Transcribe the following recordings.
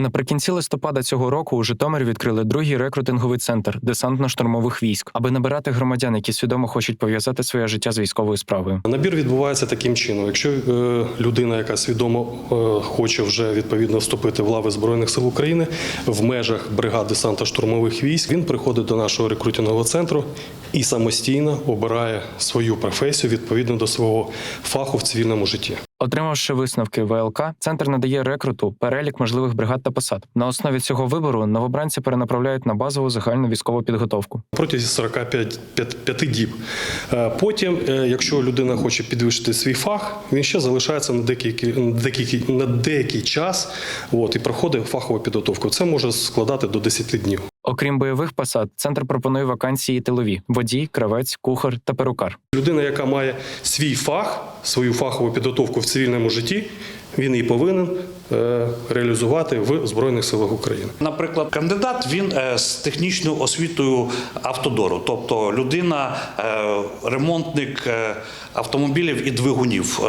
Наприкінці листопада цього року у Житомирі відкрили другий рекрутинговий центр десантно-штурмових військ, аби набирати громадян, які свідомо хочуть пов'язати своє життя з військовою справою. Набір відбувається таким чином. Якщо е, людина, яка свідомо е, хоче вже відповідно вступити в лави Збройних сил України в межах бригад десанта штурмових військ, він приходить до нашого рекрутингового центру і самостійно обирає свою професію відповідно до свого фаху в цивільному житті. Отримавши висновки ВЛК, центр надає рекруту перелік можливих бригад та посад. На основі цього вибору новобранці перенаправляють на базову загальну військову підготовку. протязі 45 п'ят- п'яти діб. Е, Потім, е, якщо людина хоче підвищити свій фах, він ще залишається на деякий, на деякий час от, і проходить фахову підготовку. Це може складати до 10 днів. Окрім бойових посад, центр пропонує вакансії тилові: водій, кравець, кухар та перукар. Людина, яка має свій фах, свою фахову підготовку в цивільному житті, він її повинен е, реалізувати в Збройних силах України. Наприклад, кандидат він е, з технічною освітою автодору, тобто людина, е, ремонтник е, автомобілів і двигунів.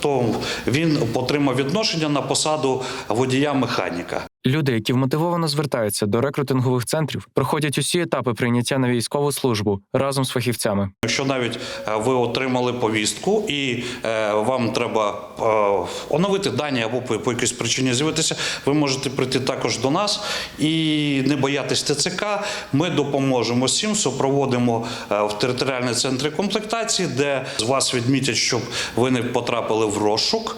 То він отримав відношення на посаду водія-механіка. Люди, які вмотивовано звертаються до рекрутингових центрів, проходять усі етапи прийняття на військову службу разом з фахівцями. Якщо навіть е, ви отримали повістку і е, вам треба е, оновити дані або по, якійсь причині з'явитися, ви можете прийти також до нас і не боятись ТЦК. Ми допоможемо всім, супроводимо в територіальні центри комплектації, де з вас відмітять, щоб ви не потрапили в розшук,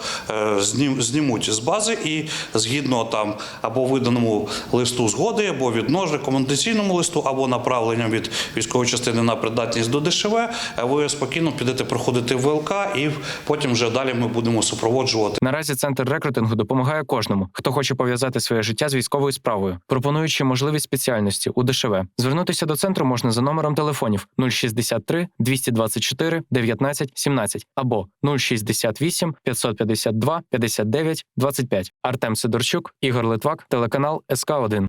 знім- знімуть з бази і згідно там або виданому листу згоди, або віднож рекомендаційному листу, або направленням від військової частини на придатність до ДШВ, е, ви спокійно підете проходити ВЛК, і потім вже далі ми будемо супроводжувати. Наразі центр рекрутингу допомагає кожному, хто хоче пов'язати своє життя з військовою справою, пропонуючи можливі спеціальності у ДШВ. Звернутися до центру можна за номером телефонів 063 224 19 17 або 068 552 59 25. Артем Сидорчук, Ігор Литвак, телеканал СК 1